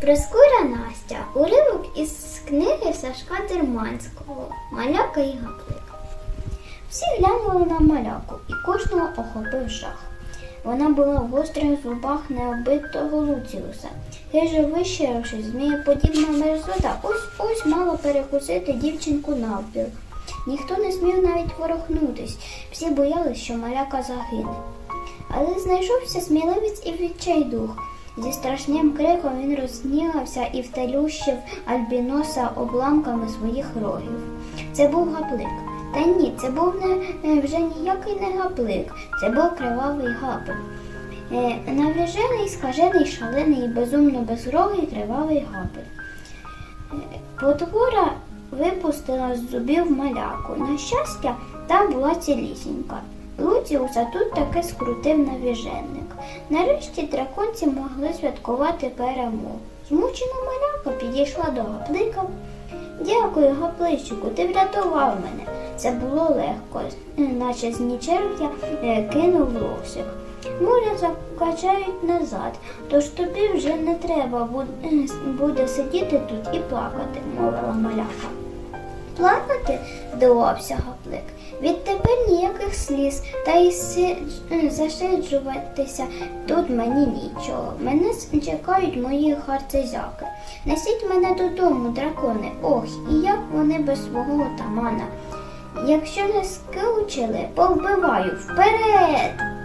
Проскура Настя, уривок із книги Сашка Дерманського Маляка і гаплик. Всі глянули на маляку, і кожного охопив жах. Вона була в гострих зубах необитого Луціуса. Хижо вищирившись, змієподібна мерзота ось ось мала перекусити дівчинку навпіл. Ніхто не смів навіть ворохнутись, всі боялись, що маляка загине. Але знайшовся сміливець і відчайдух. Зі страшним криком він розгнівався і втелющив альбіноса обламками своїх рогів. Це був гаплик. Та ні, це був не е, вже ніякий не гаплик, це був кривавий гапик. Е, Навіжений, скажений, шалений і безумно безрогий кривавий гапик. Е, Потвора випустила з зубів маляку. На щастя, там була цілісінька. Луціуса тут таки скрутив навіженник. Нарешті драконці могли святкувати перемогу. Змучена маляка підійшла до гаплика. Дякую, гапличику, ти врятував мене. Це було легко, е, наче з нічерв'я кинув лосик. Моря закачають назад, тож тобі вже не треба е, буде сидіти тут і плакати, мовила маляка. Плакати? здивувався гаплик. Відтепер ніяких сліз, та й засиджуватися тут мені нічого. Мене чекають мої харцезяки. Несіть мене додому, дракони. Ох, і як вони без свого отамана. Якщо не скучили, повбиваю вперед.